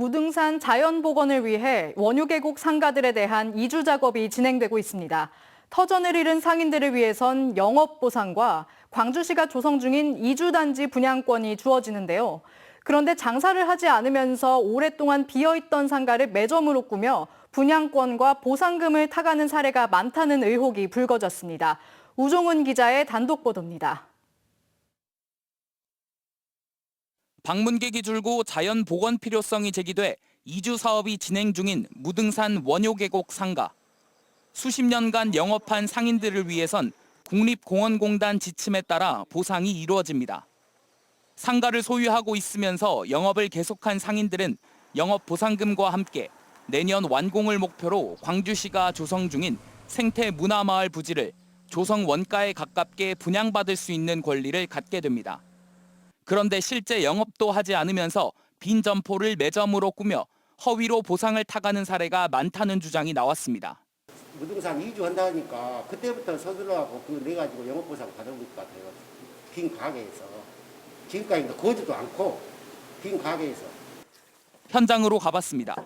무등산 자연 복원을 위해 원유계곡 상가들에 대한 이주 작업이 진행되고 있습니다. 터전을 잃은 상인들을 위해선 영업 보상과 광주시가 조성 중인 이주 단지 분양권이 주어지는데요. 그런데 장사를 하지 않으면서 오랫동안 비어있던 상가를 매점으로 꾸며 분양권과 보상금을 타가는 사례가 많다는 의혹이 불거졌습니다. 우종훈 기자의 단독 보도입니다. 방문객이 줄고 자연 복원 필요성이 제기돼 이주 사업이 진행 중인 무등산 원효계곡 상가. 수십 년간 영업한 상인들을 위해선 국립공원공단 지침에 따라 보상이 이루어집니다. 상가를 소유하고 있으면서 영업을 계속한 상인들은 영업 보상금과 함께 내년 완공을 목표로 광주시가 조성 중인 생태 문화마을 부지를 조성 원가에 가깝게 분양받을 수 있는 권리를 갖게 됩니다. 그런데 실제 영업도 하지 않으면서 빈 점포를 매점으로 꾸며 허위로 보상을 타가는 사례가 많다는 주장이 나왔습니다. 무등산 이주한다니까 그때부터 서둘러갖고 그거 내가지고 영업보상 받은 것 같아요. 빈 가게에서. 지금까지 거지도 않고 빈 가게에서. 현장으로 가봤습니다.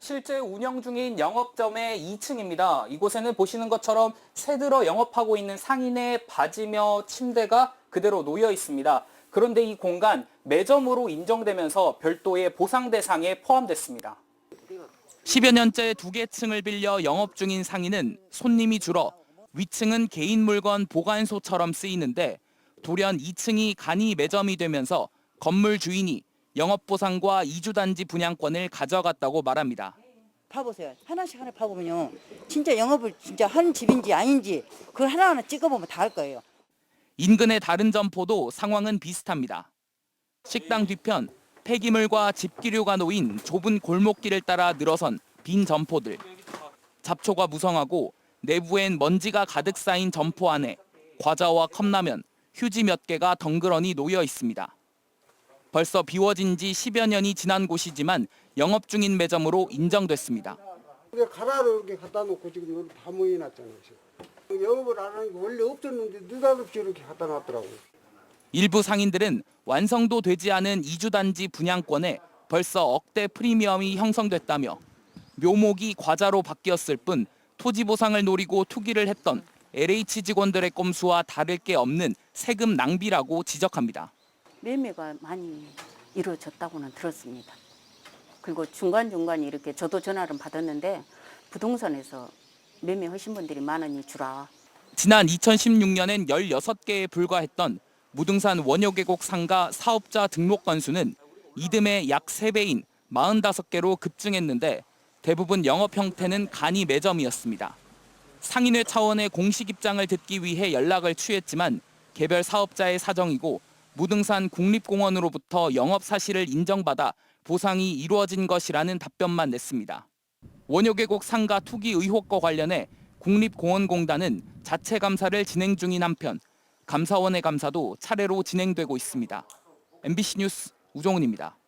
실제 운영 중인 영업점의 2층입니다. 이곳에는 보시는 것처럼 새들어 영업하고 있는 상인의 바지며 침대가 그대로 놓여 있습니다. 그런데 이 공간 매점으로 인정되면서 별도의 보상 대상에 포함됐습니다. 10여 년째 두 개 층을 빌려 영업 중인 상인은 손님이 줄어 위층은 개인 물건 보관소처럼 쓰이는데 돌연 2층이 간이 매점이 되면서 건물 주인이 영업 보상과 이주 단지 분양권을 가져갔다고 말합니다. 봐보세요. 하나씩 하나 봐보면요. 진짜 영업을 진짜 한 집인지 아닌지 그걸 하나하나 찍어보면 다 알 거예요. 인근의 다른 점포도 상황은 비슷합니다. 식당 뒤편 폐기물과 집기류가 놓인 좁은 골목길을 따라 늘어선 빈 점포들. 잡초가 무성하고 내부엔 먼지가 가득 쌓인 점포 안에 과자와 컵라면, 휴지 몇 개가 덩그러니 놓여 있습니다. 벌써 비워진 지 10여 년이 지난 곳이지만 영업 중인 매점으로 인정됐습니다. 가라로 이렇게 갖다 놓고 지금 다 모여놨잖아요. 영업을 안 하는 게 원래 없었는데 느닷없이 이렇게 갖다 놨더라고요. 일부 상인들은 완성도 되지 않은 이주단지 분양권에 벌써 억대 프리미엄이 형성됐다며 묘목이 과자로 바뀌었을 뿐 토지 보상을 노리고 투기를 했던 LH 직원들의 꼼수와 다를 게 없는 세금 낭비라고 지적합니다. 매매가 많이 이루어졌다고는 들었습니다. 그리고 중간중간 이렇게 저도 전화를 받았는데 부동산에서 매매하신 분들이 많으니 주라. 지난 2016년엔 16개에 불과했던 무등산 원효계곡 상가 사업자 등록 건수는 이듬해 약 3배인 45개로 급증했는데 대부분 영업 형태는 간이 매점이었습니다. 상인회 차원의 공식 입장을 듣기 위해 연락을 취했지만 개별 사업자의 사정이고 무등산 국립공원으로부터 영업 사실을 인정받아 보상이 이루어진 것이라는 답변만 냈습니다. 원효계곡 상가 투기 의혹과 관련해 국립공원공단은 자체 감사를 진행 중인 한편 감사원의 감사도 차례로 진행되고 있습니다. MBC 뉴스 우종훈입니다.